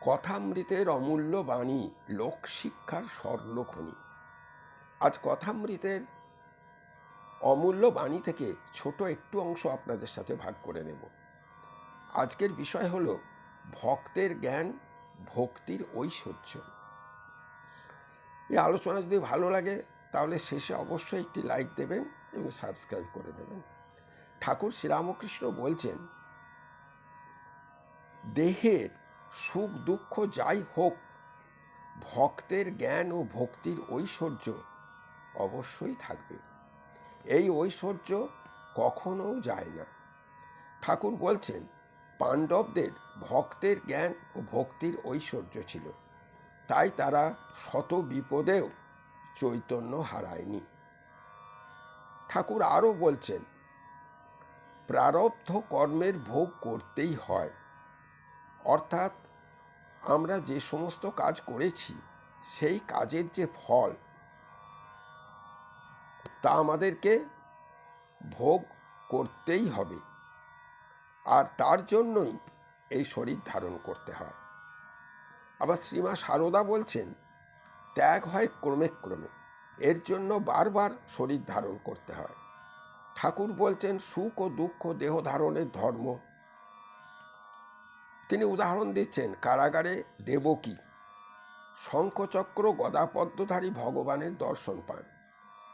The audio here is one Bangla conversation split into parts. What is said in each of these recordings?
কথামৃতের অমূল্য বাণী লোকশিক্ষার স্বর্ণখনি আজ কথামৃতের অমূল্য বাণী থেকে ছোট একটু অংশ আপনাদের সাথে ভাগ করে নেব। আজকের বিষয় হল ভক্তের জ্ঞান, ভক্তির ঐশ্বর্য। এই আলোচনা যদি ভালো লাগে, তাহলে শেষে অবশ্যই একটি লাইক দেবেন এবং সাবস্ক্রাইব করে দেবেন। ঠাকুর শ্রীরামকৃষ্ণ বলছেন, দেহের সুখ দুঃখ যাই হোক, ভক্তের জ্ঞান ও ভক্তির ঐশ্বর্য অবশ্যই থাকবে। এই ঐশ্বর্য কখনো যায় না। ঠাকুর বলছেন, পাণ্ডবদের ভক্তের জ্ঞান ও ভক্তির ঐশ্বর্য ছিল, তাই তারা শত বিপদেও চৈতন্য হারায়নি। ঠাকুর আরও বলছেন, প্রারব্ধ কর্মের ভোগ করতেই হয়, অর্থাৎ আমরা যে সমস্ত কাজ করেছি, সেই কাজের যে ফল, তা আমাদেরকে ভোগ করতেই হবে। আর তার জন্যই এই শরীর ধারণ করতে হয়। আবার শ্রীমা সারদা বলছেন, ত্যাগ হয় ক্রমে ক্রমে। এর জন্য বারবার শরীর ধারণ করতে হয়। ঠাকুর বলছেন, সুখ ও দুঃখ দেহ ধারণের ধর্ম তিনি উদাহরণ দিচ্ছেন, কারাগারে দেবকী শঙ্খচক্র গদাপদ্মধারী ভগবানের দর্শন পান,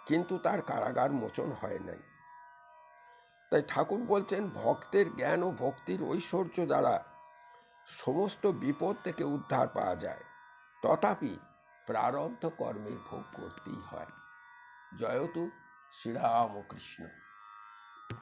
কিন্তু তার কারাগার মোচন হয় নাই। তাই ঠাকুর বলছেন, ভক্তের জ্ঞান ও ভক্তির ঐশ্বর্য দ্বারা সমস্ত বিপদ থেকে উদ্ধার পাওয়া যায়। তথাপি প্রারব্ধ কর্মের ভোগ করতেই হয়। জয়তু শ্রীরামকৃষ্ণ।